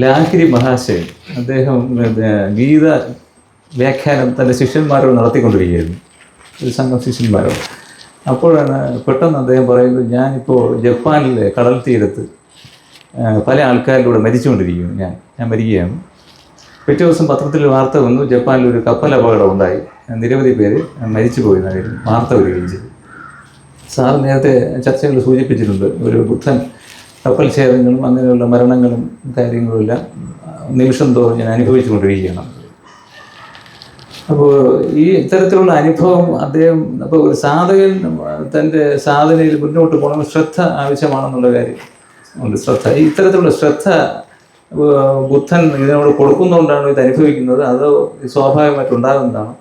ലാഹിരി മഹാശയൻ അദ്ദേഹം ഗീത വ്യാഖ്യാനം തന്റെ ശിഷ്യന്മാരോട് നടത്തിക്കൊണ്ടിരിക്കുകയായിരുന്നു. ഒരു സംഘം ശിഷ്യന്മാരോട്. അപ്പോഴാണ് പെട്ടെന്ന് അദ്ദേഹം പറയുന്നത് ഞാനിപ്പോൾ ജപ്പാനിലെ കടൽ തീരത്ത് പല ആൾക്കാരിലൂടെ മരിച്ചുകൊണ്ടിരിക്കുന്നു ഞാൻ. ഞാൻ മരിക്കുകയാണ്. പിറ്റേ ദിവസം പത്രത്തിൽ വാർത്ത വന്നു ജപ്പാനിൽ ഒരു കപ്പൽ അപകടം ഉണ്ടായി. നിരവധി പേര് മരിച്ചു പോയി എന്ന വാർത്ത വരികയും ചെയ്തു. സാർ നേരത്തെ ചർച്ചകൾ സൂചിപ്പിച്ചിട്ടുണ്ട് ഒരു ബുദ്ധൻ കപ്പൽ അങ്ങനെയുള്ള മരണങ്ങളും കാര്യങ്ങളും എല്ലാം നിമിഷം തോറും ഞാൻ അനുഭവിച്ചുകൊണ്ടിരിക്കുകയാണ്. അപ്പോൾ ഈ ഇത്തരത്തിലുള്ള അനുഭവം അദ്ദേഹം അപ്പോൾ ഒരു സാധകൻ തന്റെ സാധനയിൽ മുന്നോട്ട് പോകണമെങ്കിൽ ശ്രദ്ധ ആവശ്യമാണെന്നുള്ള കാര്യം ഉണ്ട്. ശ്രദ്ധ ഈ ഇത്തരത്തിലുള്ള ശ്രദ്ധ ബുദ്ധൻ ഇതിനോട് കൊടുക്കുന്നതുകൊണ്ടാണ് ഇത് അനുഭവിക്കുന്നത്? അത് സ്വാഭാവികമായിട്ട് ഉണ്ടാകുന്നതാണ്?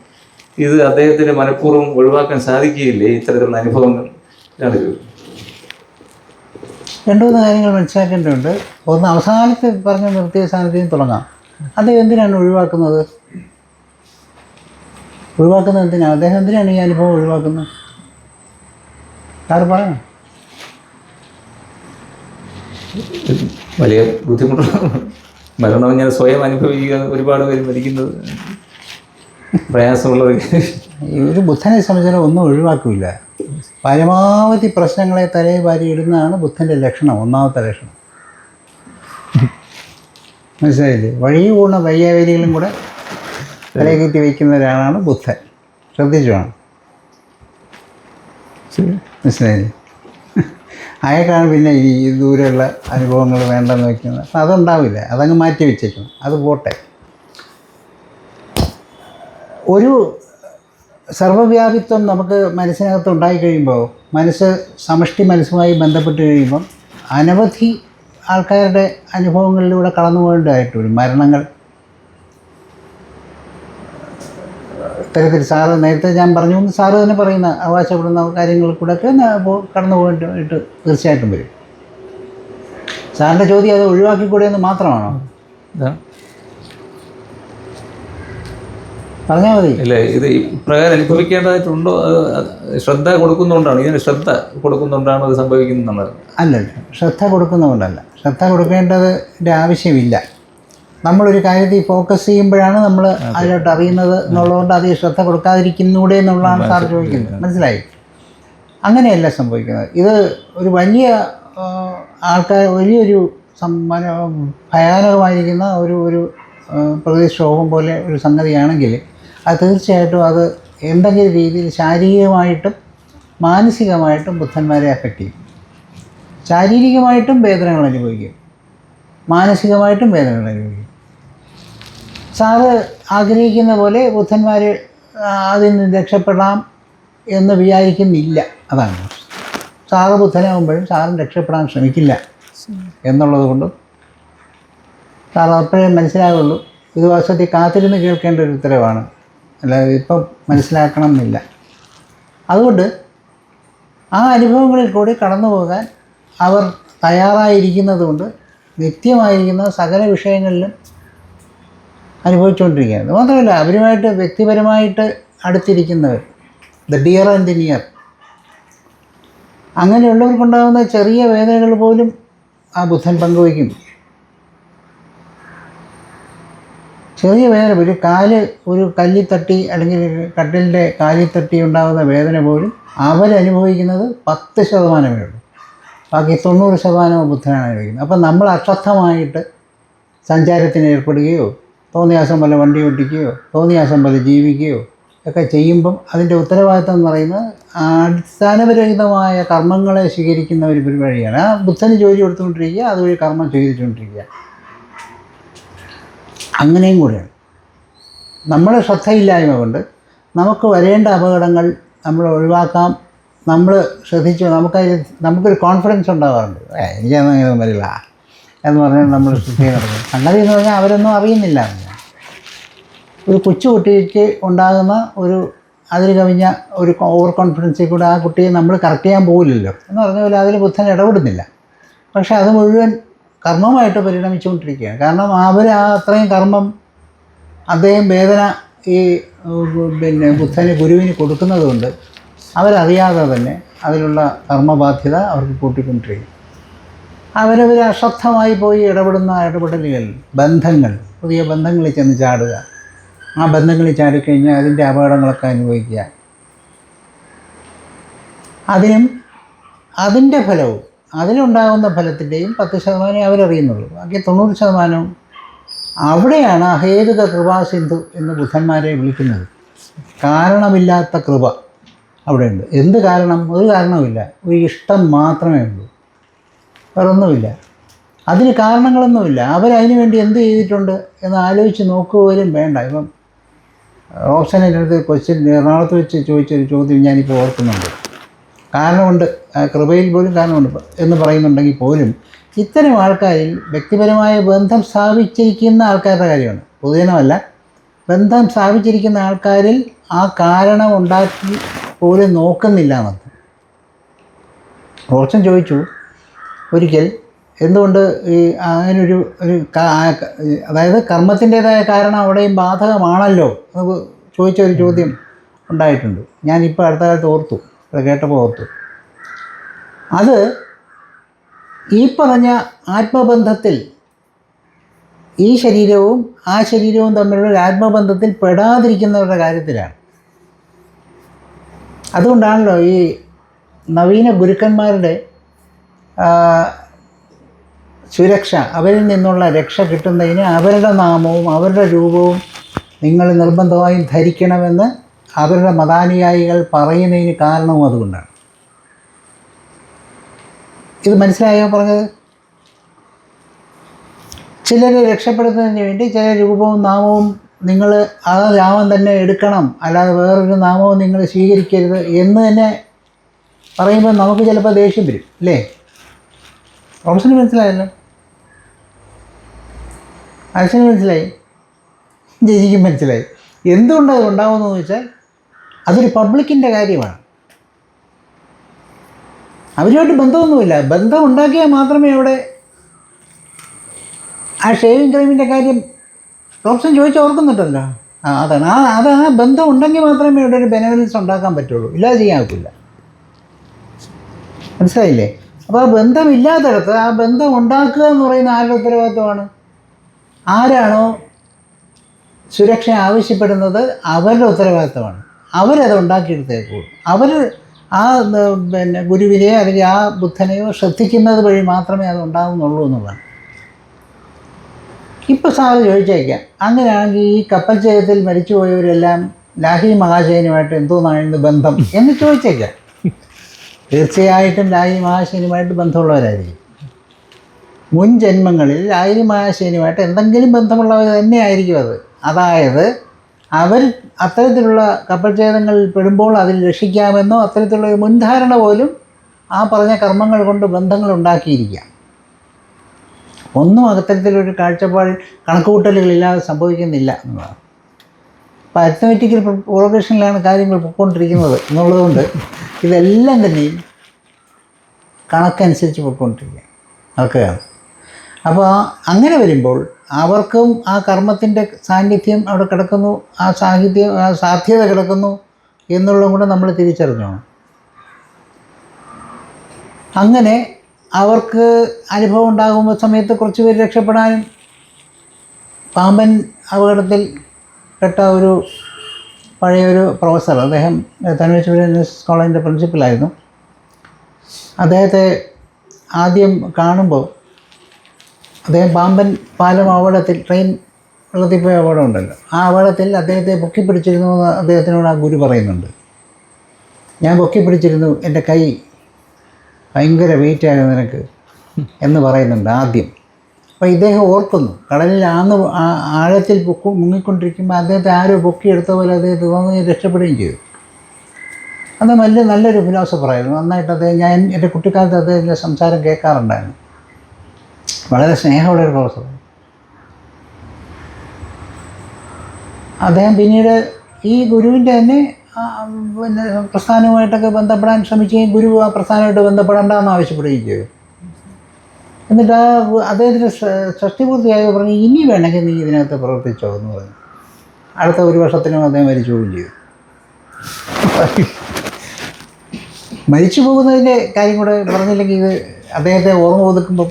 ഇത് അദ്ദേഹത്തിന് മനഃപൂർവം ഒഴിവാക്കാൻ സാധിക്കുകയില്ലേ? ഇത്തരത്തിലുള്ള അനുഭവങ്ങൾ. ഇതാണ് ചോദ്യം. രണ്ടു മൂന്ന് കാര്യങ്ങൾ മനസ്സിലാക്കേണ്ടതുണ്ട്. ഒന്ന് അവസാനത്തെ പറഞ്ഞ നിർത്തിയ നിന്ന് തുടങ്ങാം. അദ്ദേഹം എന്തിനാണ് ഒഴിവാക്കുന്നത്? ഒഴിവാക്കുന്നത് എന്തിനാണ് അദ്ദേഹം എന്തിനാണ് ഈ അനുഭവം ഒഴിവാക്കുന്നത്? സാറ് പറയണം? വലിയ ബുദ്ധിമുട്ടുള്ള മരണം ഞാൻ സ്വയം അനുഭവിക്കുക ഒരുപാട് പേര് മരിക്കുന്നത് പ്രയാസമുള്ള ഒരു ബുദ്ധനെ സംബന്ധിച്ചിടത്തോളം ഒന്നും ഒഴിവാക്കില്ല. പരമാവധി പ്രശ്നങ്ങളെ തലയിൽ വാരി ഇടുന്നതാണ് ബുദ്ധന്റെ ലക്ഷണം ഒന്നാമത്തെ ലക്ഷണം. മനസ്സിലായില്ലേ? വഴി കൂടുന്ന വയ്യാവലികളും കൂടെ തലയിൽ കയറ്റി വയ്ക്കുന്ന ഒരാളാണ് ബുദ്ധൻ. ശ്രദ്ധിച്ചു വേണം. മനസ്സിലായില്ലേ? അയാൾക്കാണ് പിന്നെ ഈ ദൂരെയുള്ള അനുഭവങ്ങൾ വേണ്ടെന്ന് വയ്ക്കുന്നത്. അപ്പം അതുണ്ടാവില്ല. അതങ്ങ് മാറ്റി വെച്ചേക്കണം. അത് പോട്ടെ. ഒരു സർവവ്യാപിത്വം നമുക്ക് മനസ്സിനകത്ത് ഉണ്ടായിക്കഴിയുമ്പോൾ മനസ്സ് സമഷ്ടി മനസ്സുമായി ബന്ധപ്പെട്ട് കഴിയുമ്പം അനവധി ആൾക്കാരുടെ അനുഭവങ്ങളിലൂടെ കടന്നു പോകേണ്ടതായിട്ട് വരും മരണങ്ങൾ. ഇത്തരത്തിൽ സാറ് നേരത്തെ ഞാൻ പറഞ്ഞു സാറ് തന്നെ പറയുന്ന അവകാശപ്പെടുന്ന കാര്യങ്ങളിൽ കൂടെയൊക്കെ കടന്നു പോകേണ്ടതായിട്ട് തീർച്ചയായിട്ടും വരും. സാറിന്റെ ചോദ്യം അത് ഒഴിവാക്കിക്കൂടെ എന്ന് മാത്രമാണോ ഇതാണ് പറഞ്ഞാൽ മതി. ഇല്ല ഇത് ഇപ്രകാരം അനുഭവിക്കേണ്ടതായിട്ടുണ്ടോ? ശ്രദ്ധ കൊടുക്കുന്നതുകൊണ്ടാണ്. ഇതിന് ശ്രദ്ധ കൊടുക്കുന്നതുകൊണ്ടാണ് അത് സംഭവിക്കുന്നത് നമ്മൾ അല്ല ശ്രദ്ധ കൊടുക്കുന്നതുകൊണ്ടല്ല. ശ്രദ്ധ കൊടുക്കേണ്ടതിന്റെ ആവശ്യമില്ല. നമ്മളൊരു കാര്യത്തിൽ ഫോക്കസ് ചെയ്യുമ്പോഴാണ് നമ്മൾ അതിലോട്ട് അറിയുന്നത് എന്നുള്ളതുകൊണ്ട് അതിൽ ശ്രദ്ധ കൊടുക്കാതിരിക്കുന്നൂടെ എന്നുള്ളതാണ് സാർ ചോദിക്കുന്നത്. മനസ്സിലായി? അങ്ങനെയല്ല സംഭവിക്കുന്നത്. ഇത് ഒരു വലിയ ആൾക്കാർ വലിയൊരു ഭയാനകമായിരിക്കുന്ന ഒരു ഒരു പ്രകൃതി പ്രകൃതിക്ഷോഭം പോലെ ഒരു സംഗതിയാണെങ്കിൽ അത് തീർച്ചയായിട്ടും അത് എന്തെങ്കിലും രീതിയിൽ ശാരീരികമായിട്ടും മാനസികമായിട്ടും ബുദ്ധന്മാരെ അഫക്റ്റ് ചെയ്യും. ശാരീരികമായിട്ടും വേദനകൾ അനുഭവിക്കും. മാനസികമായിട്ടും വേദനകൾ അനുഭവിക്കും. സാറ് ആഗ്രഹിക്കുന്ന പോലെ ബുദ്ധന്മാർ അതിൽ നിന്ന് രക്ഷപ്പെടാം എന്ന് വിചാരിക്കുന്നില്ല. അതാണ് സാറ് ബുദ്ധനാകുമ്പോഴും സാറും രക്ഷപ്പെടാൻ ശ്രമിക്കില്ല എന്നുള്ളത് കൊണ്ടും സാർ അപ്പോഴേ മനസ്സിലാകുള്ളൂ ഇത് വാസ്തവത്തിൽ കാത്തിരുന്ന് കേൾക്കേണ്ട ഒരു ഉത്തരവാണ്. അല്ലാതെ ഇപ്പം മനസ്സിലാക്കണം എന്നില്ല അതുകൊണ്ട് ആ അനുഭവങ്ങളിൽ കൂടി കടന്നു പോകാൻ അവർ തയ്യാറായിരിക്കുന്നത് കൊണ്ട് നിത്യമായിരിക്കുന്ന സകല വിഷയങ്ങളിലും അനുഭവിച്ചുകൊണ്ടിരിക്കുകയാണ്. മാത്രമല്ല അവരുമായിട്ട് വ്യക്തിപരമായിട്ട് അടുത്തിരിക്കുന്നവർ ദ ഡിയർ ആൻഡ് നിയർ അങ്ങനെയുള്ളവർക്കുണ്ടാകുന്ന ചെറിയ വേദനകൾ പോലും ആ ബുദ്ധൻ പങ്കുവയ്ക്കും ചെറിയ വേദന ഒരു കാൽ ഒരു കല്ലിൽ തട്ടി അല്ലെങ്കിൽ കട്ടിലിന്റെ കാലിൽ തട്ടി ഉണ്ടാകുന്ന വേദന പോലും അവരനുഭവിക്കുന്നത് പത്ത് ശതമാനമേ ഉള്ളൂ. ബാക്കി തൊണ്ണൂറ് ശതമാനവും ബുദ്ധനാണ് അനുഭവിക്കുന്നത്. അപ്പം നമ്മൾ അശ്രദ്ധമായിട്ട് സഞ്ചാരത്തിന് ഏർപ്പെടുകയോ തോന്നിയാസം പോലെ വണ്ടി ഓടിക്കുകയോ തോന്നിയാസം പോലെ ജീവിക്കുകയോ ഒക്കെ ചെയ്യുമ്പം അതിന്റെ ഉത്തരവാദിത്തം എന്ന് പറയുന്നത് അടിസ്ഥാനപരഹിതമായ കർമ്മങ്ങളെ സ്വീകരിക്കുന്ന ഒരു പരിപാടിയാണ്. ആ ബുദ്ധന് ജോലി കൊടുത്തുകൊണ്ടിരിക്കുക അതുവഴി കർമ്മം സ്വീകരിച്ചുകൊണ്ടിരിക്കുക അങ്ങനെയും കൂടെയാണ്. നമ്മുടെ ശ്രദ്ധയില്ലായ്മ കൊണ്ട് നമുക്ക് വരേണ്ട അപകടങ്ങൾ നമ്മൾ ഒഴിവാക്കാം. നമ്മൾ ശ്രദ്ധിച്ചു നമുക്കതിൽ നമുക്കൊരു കോൺഫിഡൻസ് ഉണ്ടാവാറുണ്ട്. ഏ എനിക്കൊന്നും ഇങ്ങനെ വരില്ല എന്ന് പറഞ്ഞാൽ നമ്മൾ ശ്രദ്ധയിൽ നടക്കും. സംഗതി എന്ന് പറഞ്ഞാൽ അവരൊന്നും അറിയുന്നില്ല. ഒരു കൊച്ചു കുട്ടിക്ക് ഉണ്ടാകുന്ന ഒരു അതിൽ കവിഞ്ഞ ഒരു ഓവർ കോൺഫിഡൻസിൽ കൂടെ ആ കുട്ടിയെ നമ്മൾ കറക്റ്റ് ചെയ്യാൻ പോകില്ലല്ലോ എന്ന് പറഞ്ഞ പോലെ അതിൽ ബുദ്ധൻ ഇടപെടുന്നില്ല. പക്ഷേ അത് മുഴുവൻ കർമ്മമായിട്ട് പരിണമിച്ചുകൊണ്ടിരിക്കുകയാണ്. കാരണം അവർ ആ അത്രയും കർമ്മം അദ്ദേഹം വേദന ഈ പിന്നെ ബുദ്ധന് ഗുരുവിന് കൊടുക്കുന്നത് കൊണ്ട് അവരറിയാതെ തന്നെ അതിലുള്ള കർമ്മബാധ്യത അവർക്ക് കൂട്ടിക്കൊണ്ടിരിക്കും അവരവർ അശ്രദ്ധമായി പോയി ഇടപെടുന്ന ഇടപെടലുകൾ ബന്ധങ്ങൾ പുതിയ ബന്ധങ്ങളിൽ ചെന്ന് ചാടുക. ആ ബന്ധങ്ങളിൽ ചാടിക്കഴിഞ്ഞാൽ അതിന്റെ അപകടങ്ങളൊക്കെ അനുഭവിക്കുക. അതിനും അതിന്റെ ഫലവും അതിലുണ്ടാകുന്ന ഫലത്തിന്റെയും പത്ത് ശതമാനമേ അവരറിയുന്നുള്ളൂ. ബാക്കി തൊണ്ണൂറ് ശതമാനവും അവിടെയാണ് അഹേതുക കൃപാസിന്ധു എന്ന് ബുദ്ധന്മാരെ വിളിക്കുന്നത്. കാരണമില്ലാത്ത കൃപ അവിടെയുണ്ട്. എന്ത് കാരണം? ഒരു കാരണവുമില്ല. ഒരു ഇഷ്ടം മാത്രമേ ഉള്ളൂ. വേറൊന്നുമില്ല. അതിന് കാരണങ്ങളൊന്നുമില്ല. അവരതിനു വേണ്ടി എന്ത് ചെയ്തിട്ടുണ്ട് എന്ന് ആലോചിച്ച് നോക്കുക പോലും വേണ്ട. ഇപ്പം ഓപ്ഷനെ അടുത്ത് ക്വസ്റ്റ്യൻ എറണാകുളത്ത് വെച്ച് ചോദിച്ചൊരു ചോദ്യം ഞാനിപ്പോൾ ഓർക്കുന്നുണ്ട്. കാരണമുണ്ട്. കൃപയിൽ പോലും കാരണമുണ്ട്. എന്ന് പറയുന്നുണ്ടെങ്കിൽ പോലും ഇത്തരം ആൾക്കാരിൽ വ്യക്തിപരമായ ബന്ധം സ്ഥാപിച്ചിരിക്കുന്ന ആൾക്കാരുടെ കാര്യമാണ്. പൊതുജനമല്ല. ബന്ധം സ്ഥാപിച്ചിരിക്കുന്ന ആൾക്കാരിൽ ആ കാരണം ഉണ്ടാക്കി പോലും നോക്കുന്നില്ല എന്നത് റോഷൻ ചോദിച്ചു ഒരിക്കൽ എന്തുകൊണ്ട് ഈ അങ്ങനൊരു ഒരു അതായത് കർമ്മത്തിന്റേതായ കാരണം അവിടെയും ബാധകമാണല്ലോ? എന്ന് ചോദിച്ച ഒരു ചോദ്യം ഉണ്ടായിട്ടുണ്ട്. ഞാനിപ്പോൾ അടുത്ത കാലത്ത് ഓർത്തു. അത് കേട്ടപ്പോൾ ഓർത്തു. അത് ഈ പറഞ്ഞ ആത്മബന്ധത്തിൽ ഈ ശരീരവും ആ ശരീരവും തമ്മിലുള്ള ഒരു ആത്മബന്ധത്തിൽ പെടാതിരിക്കുന്നവരുടെ കാര്യത്തിലാണ്. അതുകൊണ്ടാണല്ലോ ഈ നവീന ഗുരുക്കന്മാരുടെ സുരക്ഷ അവരിൽ നിന്നുള്ള രക്ഷ കിട്ടുന്നതിന് അവരുടെ നാമവും അവരുടെ രൂപവും നിങ്ങൾ നിർബന്ധമായും ധരിക്കണമെന്ന് അവരുടെ മതാനുയായികൾ പറയുന്നതിന് കാരണവും അതുകൊണ്ടാണ്. ഇത് മനസ്സിലായോ പറഞ്ഞത്? ചിലരെ രക്ഷപ്പെടുത്തുന്നതിന് വേണ്ടി ചില രൂപവും നാമവും നിങ്ങൾ ആ നാമം തന്നെ എടുക്കണം. അല്ലാതെ വേറൊരു നാമവും നിങ്ങൾ സ്വീകരിക്കരുത് എന്ന് തന്നെ പറയുമ്പോൾ നമുക്ക് ചിലപ്പോൾ ദേഷ്യം വരും അല്ലേ? റോംസിന് മനസ്സിലായല്ലോ? അച്ഛന് മനസ്സിലായി? ജയിക്കും മനസ്സിലായി. എന്തുകൊണ്ട് അത് ഉണ്ടാവുമെന്ന് വെച്ചാൽ അതൊരു പബ്ലിക്കിന്റെ കാര്യമാണ്. അവരുമായിട്ട് ബന്ധമൊന്നുമില്ല. ബന്ധം ഉണ്ടാക്കിയാൽ മാത്രമേ അവിടെ ആ ഷേവിങ് ക്രീമിന്റെ കാര്യം റോപ്ഷൻ ചോദിച്ച് ഓർക്കുന്നുണ്ടല്ലോ. ആ അതാണ്. ആ അത് ആ ബന്ധം ഉണ്ടെങ്കിൽ മാത്രമേ അവിടെ ഒരു ബെനവലൻസ് ഉണ്ടാക്കാൻ പറ്റുള്ളൂ. ഇല്ലാതെ ചെയ്യാൻ പറ്റില്ല മനസ്സിലായില്ലേ? അപ്പോൾ ആ ബന്ധമില്ലാത്തടത്ത് ആ ബന്ധം ഉണ്ടാക്കുക എന്ന് പറയുന്ന ആരുടെ ഉത്തരവാദിത്വമാണ്? ആരാണോ സുരക്ഷ ആവശ്യപ്പെടുന്നത് അവരുടെ ഉത്തരവാദിത്തമാണ് അവരത് ഉണ്ടാക്കിയെടുത്തേക്കുള്ളൂ അവർ ആ പിന്നെ ഗുരുവിനെയോ അല്ലെങ്കിൽ ആ ബുദ്ധനെയോ ശ്രദ്ധിക്കുന്നത് വഴി മാത്രമേ അത് ഉണ്ടാകുന്നുള്ളൂ എന്നുള്ളതാണ്. ഇപ്പോൾ സാറ് ചോദിച്ചേക്കാം അങ്ങനെയാണെങ്കിൽ ഈ കപ്പൽ ചെയ്തത്തിൽ മരിച്ചുപോയവരെല്ലാം ലാഹി മഹാശയനുമായിട്ട് എന്തോന്നായിരുന്നു ബന്ധം എന്ന് ചോദിച്ചേക്കാം. തീർച്ചയായിട്ടും ലാഹി മഹാശയനുമായിട്ട് ബന്ധമുള്ളവരായിരിക്കും. മുൻ ജന്മങ്ങളിൽ ലാഹി മഹാശയനുമായിട്ട് എന്തെങ്കിലും ബന്ധമുള്ളവർ തന്നെയായിരിക്കും അത്. അതായത് അവർ അത്തരത്തിലുള്ള കപ്പൽ ഛേദങ്ങളിൽ പെടുമ്പോൾ അതിൽ രക്ഷിക്കാമെന്നോ അത്തരത്തിലുള്ള മുൻധാരണ പോലും ആ പറഞ്ഞ കർമ്മങ്ങൾ കൊണ്ട് ബന്ധങ്ങൾ ഉണ്ടാക്കിയിരിക്കാം. ഒന്നും അത്തരത്തിലൊരു കാഴ്ചപ്പാടിൽ കണക്കുകൂട്ടലുകളില്ലാതെ സംഭവിക്കുന്നില്ല എന്നുള്ളതാണ്. അപ്പോൾ അരിത്തമെറ്റിക്കൽ പ്രോഗ്രഷനിലാണ് കാര്യങ്ങൾ പൊയ്ക്കൊണ്ടിരിക്കുന്നത് എന്നുള്ളതുകൊണ്ട് ഇതെല്ലാം തന്നെയും കണക്കനുസരിച്ച് പൊയ്ക്കൊണ്ടിരിക്കുക ഓക്കെയാണ്. അപ്പോൾ അങ്ങനെ വരുമ്പോൾ അവർക്കും ആ കർമ്മത്തിന്റെ സാന്നിധ്യം അവിടെ കിടക്കുന്നു ആ സാഹിത്യം ആ സാധ്യത കിടക്കുന്നു എന്നുള്ളതും കൂടെ നമ്മൾ തിരിച്ചറിഞ്ഞോ അങ്ങനെ അവർക്ക് അനുഭവം ഉണ്ടാകുമ്പോൾ സമയത്ത് കുറച്ച് പേര് രക്ഷപ്പെടാനും പാമ്പൻ അപകടത്തിൽ പെട്ട ഒരു പഴയൊരു പ്രൊഫസർ അദ്ദേഹം തനുവേശ്വരൻ കോളേജിന്റെ പ്രിൻസിപ്പലായിരുന്നു അദ്ദേഹത്തെ ആദ്യം കാണുമ്പോൾ അദ്ദേഹം പാമ്പൻ പാലം അപകടത്തിൽ ട്രെയിൻ വെള്ളത്തിൽ പോയ അപകടം ഉണ്ടല്ലോ ആ അപകടത്തിൽ അദ്ദേഹത്തെ പൊക്കി പിടിച്ചിരുന്നു എന്ന് അദ്ദേഹത്തിനോട് ആ ഗുരു പറയുന്നുണ്ട്. ഞാൻ പൊക്കി പിടിച്ചിരുന്നു എന്റെ കൈ ഭയങ്കര വെയിറ്റായ നിനക്ക് എന്ന് പറയുന്നുണ്ട് ആദ്യം. അപ്പോൾ ഇദ്ദേഹം ഓർക്കുന്നു കടലിൽ ആന്ന് ആഴത്തിൽ പൊക്കു മുങ്ങിക്കൊണ്ടിരിക്കുമ്പോൾ അദ്ദേഹത്തെ ആരോ പൊക്കിയെടുത്ത പോലെ അദ്ദേഹത്തെ തോന്നി രക്ഷപ്പെടുകയും ചെയ്തു. അത് വലിയ നല്ലൊരു ഫിലോസഫറായിരുന്നു നന്നായിട്ട് അദ്ദേഹം ഞാൻ എന്റെ കുട്ടിക്കാലത്ത് അദ്ദേഹത്തിന്റെ സംസാരം കേൾക്കാറുണ്ടായിരുന്നു. വളരെ സ്നേഹമുള്ള ഒരു പ്രൊഫസർ. അദ്ദേഹം പിന്നീട് ഈ ഗുരുവിന്റെ തന്നെ പിന്നെ പ്രസ്ഥാനവുമായിട്ടൊക്കെ ബന്ധപ്പെടാൻ ശ്രമിക്കുകയും ഗുരു ആ പ്രസ്ഥാനമായിട്ട് ബന്ധപ്പെടേണ്ടെന്ന് ആവശ്യപ്പെടുകയും ചെയ്തു. എന്നിട്ട് ആ അദ്ദേഹത്തിന്റെ ഷഷ്ടി പൂർത്തിയായി പറഞ്ഞു ഇനി വേണമെങ്കിൽ നീ ഇതിനകത്ത് പ്രവർത്തിച്ചോ എന്ന് പറഞ്ഞു. അടുത്ത ഒരു വർഷത്തിനും അദ്ദേഹം മരിച്ചു പോവുകയും ചെയ്തു. മരിച്ചു പോകുന്നതിന്റെ കാര്യം കൂടെ പറഞ്ഞില്ലെങ്കിൽ ഇത് അദ്ദേഹത്തെ ഓർമ്മ ഒതുക്കുമ്പോൾ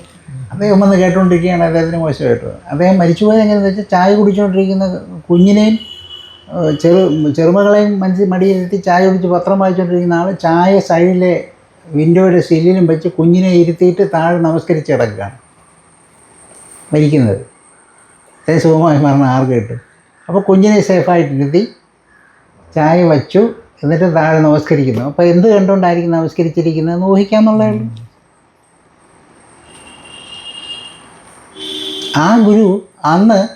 അദ്ദേഹം വന്ന് കേട്ടുകൊണ്ടിരിക്കുകയാണ് അദ്ദേഹത്തിന് മോശമായിട്ട്. അദ്ദേഹം മരിച്ചുപോയത് എങ്ങനെയെന്ന് വെച്ചാൽ ചായ കുടിച്ചുകൊണ്ടിരിക്കുന്ന കുഞ്ഞിനെയും ചെറു ചെറുമകളെയും മനസ്സിൽ മടിയിലിരുത്തി ചായ കുടിച്ച് പത്രം വായിച്ചുകൊണ്ടിരിക്കുന്ന ആൾ ചായ സൈഡിലെ വിൻഡോയുടെ സില്ലിലും വെച്ച് കുഞ്ഞിനെ ഇരുത്തിയിട്ട് താഴെ നമസ്കരിച്ച് കിടക്കുകയാണ്. മരിക്കുന്നത്. അദ്ദേഹം സുഖമായി മരണം ആർക്ക് കിട്ടും. അപ്പോൾ കുഞ്ഞിനെ സേഫായിട്ടിരുത്തി ചായ വച്ചു എന്നിട്ട് താഴെ നമസ്കരിക്കുന്നു. അപ്പോൾ എന്ത് കണ്ടുകൊണ്ടായിരിക്കും നമസ്കരിച്ചിരിക്കുന്നത്? എന്ന് ഉള്ളൂ. ആ ഗുരു അന്ന്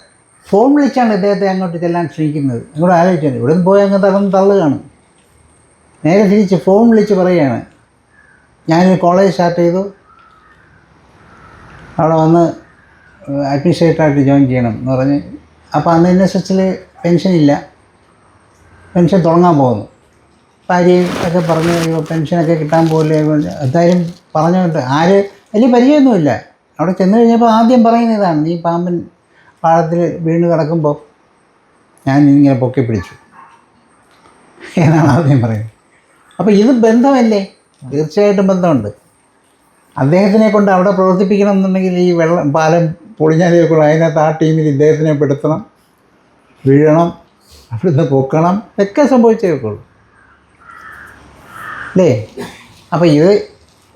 ഫോൺ വിളിച്ചാണ് ഇദ്ദേഹത്തെ അങ്ങോട്ട് ചെല്ലാൻ ശ്രമിക്കുന്നത്. ഇങ്ങോട്ട് ആലോചിച്ചാൽ ഇവിടെ നിന്ന് പോയി അങ്ങ് തളർന്ന് തള്ളുകയാണ്. നേരെ തിരിച്ച് ഫോൺ വിളിച്ച് പറയുകയാണ്. ഞാൻ കോളേജ് സ്റ്റാർട്ട് ചെയ്തു. അവിടെ വന്ന് അഡ്മിനിസ്ട്രേറ്ററായിട്ട് ജോയിൻ ചെയ്യണം എന്ന് പറഞ്ഞ്. അപ്പോൾ അന്ന് എൻ എസ് എസിൽ പെൻഷനില്ല. പെൻഷൻ തുടങ്ങാൻ പോകുന്നു. ഭാര്യയും ഒക്കെ പറഞ്ഞു പെൻഷനൊക്കെ കിട്ടാൻ പോകില്ലേ എന്തായാലും പറഞ്ഞുകൊണ്ട് ആര് വലിയ പരിചയമൊന്നുമില്ല. അവിടെ ചെന്ന് കഴിഞ്ഞപ്പോൾ ആദ്യം പറയുന്ന ഇതാണ് നീ പാമ്പൻ പാടത്തിൽ വീണ് കിടക്കുമ്പോൾ ഞാൻ ഇങ്ങനെ പൊക്കി പിടിച്ചു. എന്നാണ് ആദ്യം പറയുന്നത്. അപ്പോൾ ഇത് ബന്ധമല്ലേ? തീർച്ചയായിട്ടും ബന്ധമുണ്ട്. അദ്ദേഹത്തിനെ കൊണ്ട് അവിടെ പ്രവർത്തിപ്പിക്കണം എന്നുണ്ടെങ്കിൽ ഈ വെള്ളം പാലം പൊളിഞ്ഞാലേക്കുള്ള അതിനകത്ത് ആ ടീമിൽ ഇദ്ദേഹത്തിനെ പെടുത്തണം വീഴണം അവിടുന്ന് പൊക്കണം ഒക്കെ സംഭവിച്ചേക്കുള്ളൂ അല്ലേ? അപ്പോൾ ഇത്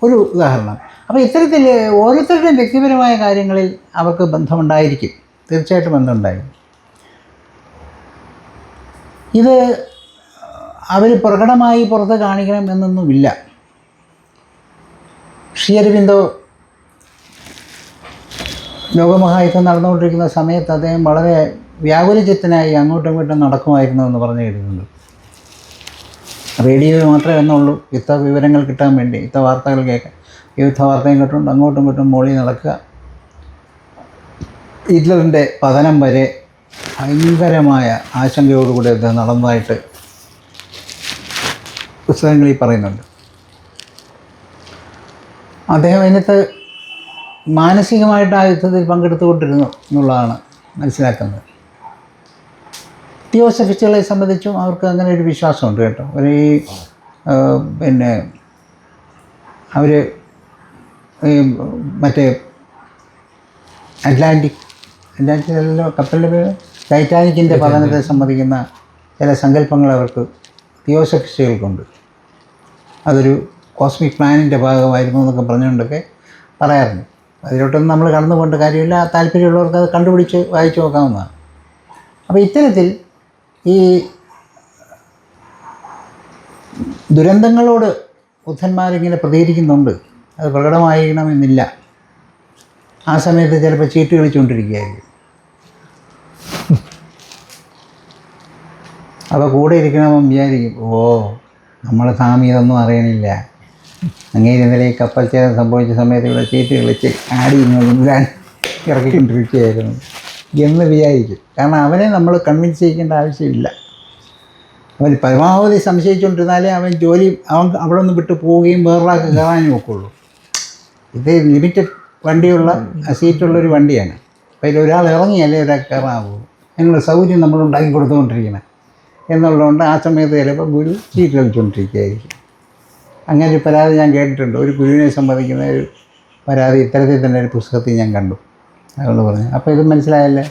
ഒരു ഉദാഹരണം. അപ്പോൾ ഇത്തരത്തിൽ ഓരോരുത്തരുടെയും വ്യക്തിപരമായ കാര്യങ്ങളിൽ അവർക്ക് ബന്ധമുണ്ടായിരിക്കും. തീർച്ചയായിട്ടും ബന്ധമുണ്ടായിരിക്കും. ഇത് അവർ പ്രകടമായി പുറത്ത് കാണിക്കണം എന്നൊന്നുമില്ല. ശ്രീ അരവിന്ദോ ലോകമഹായുദ്ധം നടന്നുകൊണ്ടിരിക്കുന്ന സമയത്ത് അദ്ദേഹം വളരെ വ്യാകുലചിത്തനായി അങ്ങോട്ടും ഇങ്ങോട്ടും നടക്കുമായിരുന്നു എന്ന് പറഞ്ഞു കേട്ടിട്ടുണ്ട്. റേഡിയോ മാത്രമേ എന്നുള്ളൂ യുദ്ധ വിവരങ്ങൾ കിട്ടാൻ വേണ്ടി യുദ്ധ വാർത്തകൾ കേൾക്കാൻ. യുദ്ധ വാർത്തയും കിട്ടുന്നുണ്ട് അങ്ങോട്ടും ഇങ്ങോട്ടും മോളി നടക്കുക. ഹിറ്റ്ലറിന്റെ പതനം വരെ ഭയങ്കരമായ ആശങ്കയോടുകൂടി ഇത് നടന്നതായിട്ട് പുസ്തകങ്ങളിൽ പറയുന്നുണ്ട്. അദ്ദേഹം അതിനകത്ത് മാനസികമായിട്ട് ആ യുദ്ധത്തിൽ പങ്കെടുത്തുകൊണ്ടിരുന്നു എന്നുള്ളതാണ് മനസ്സിലാക്കുന്നത്. തിയോസഫിസ്റ്റുകളെ സംബന്ധിച്ചും അവർക്ക് അങ്ങനെ ഒരു വിശ്വാസമുണ്ട് കേട്ടോ. ഒരു പിന്നെ അവർ മറ്റേ അറ്റ്ലാന്റിക്. അറ്റ്ലാന്റിക്കല്ലോ കപ്പലിന്റെ പേര് ടൈറ്റാനിക്കിന്റെ പതനത്തെ സംബന്ധിക്കുന്ന ചില സങ്കല്പങ്ങൾ അവർക്ക് തിയോസഫിസ്റ്റുകൾക്കുണ്ട് അതൊരു കോസ്മിക് പ്ലാനിന്റെ ഭാഗമായിരുന്നു എന്നൊക്കെ പറഞ്ഞുകൊണ്ടൊക്കെ പറയാറുണ്ട്. അതിലോട്ടൊന്നും നമ്മൾ കടന്നു പോകേണ്ട കാര്യമില്ല. താല്പര്യമുള്ളവർക്ക് അത് കണ്ടുപിടിച്ച് വായിച്ചു നോക്കാവുന്നതാണ്. അപ്പോൾ ഇത്തരത്തിൽ ഈ ദുരന്തങ്ങളോട് ബുദ്ധന്മാരിങ്ങനെ പ്രതികരിക്കുന്നുണ്ട്. അത് പ്രകടമായിരിക്കണമെന്നില്ല. ആ സമയത്ത് ചിലപ്പോൾ ചീട്ട് കളിച്ചുകൊണ്ടിരിക്കുകയായിരിക്കും. അപ്പോൾ കൂടെ ഇരിക്കണമെന്ന് വിചാരിക്കും ഓ നമ്മളെ സ്വാമി ഇതൊന്നും അറിയണില്ല. അങ്ങനെ ഇന്നലെ ഈ കപ്പൽ ചേരം സംഭവിച്ച സമയത്ത് ഇവിടെ ചീട്ട് കളിച്ച് ആടി ഇങ്ങോട്ട് ഇറക്കിക്കൊണ്ടിരിക്കുകയായിരുന്നു എന്ന് വിചാരിക്കും. കാരണം അവനെ നമ്മൾ കൺവിൻസ് ചെയ്യിക്കേണ്ട ആവശ്യമില്ല. അവൻ പരമാവധി സംശയിച്ചുകൊണ്ടിരുന്നാലേ അവൻ ജോലി അവൻ അവിടെ നിന്ന് വിട്ട് പോവുകയും വേറൊരാൾക്ക് കയറാനും ഒക്കുള്ളൂ. ഇത് ലിമിറ്റഡ് വണ്ടിയുള്ള സീറ്റുള്ള ഒരു വണ്ടിയാണ്. അപ്പോൾ ഇതിൽ ഒരാൾ ഇറങ്ങിയാലേ ഒരാൾ കയറാവൂ? അതിനുള്ള സൗകര്യം നമ്മൾ ഉണ്ടാക്കി കൊടുത്തുകൊണ്ടിരിക്കണം. എന്നുള്ളതുകൊണ്ട് ആ സമയത്ത് ചിലപ്പോൾ ഗുരു സീറ്റ് കളിച്ചുകൊണ്ടിരിക്കുകയായിരിക്കും അങ്ങനെ ഒരു പരാതി ഞാൻ കേട്ടിട്ടുണ്ട്. ഒരു ഗുരുവിനെ സംബന്ധിക്കുന്ന ഒരു പരാതി ഇത്തരത്തിൽ തന്നെ ഒരു പുസ്തകത്തിൽ ഞാൻ കണ്ടു. അതുകൊണ്ട് പറഞ്ഞു. അപ്പോൾ ഇത് മനസ്സിലായല്ലേ?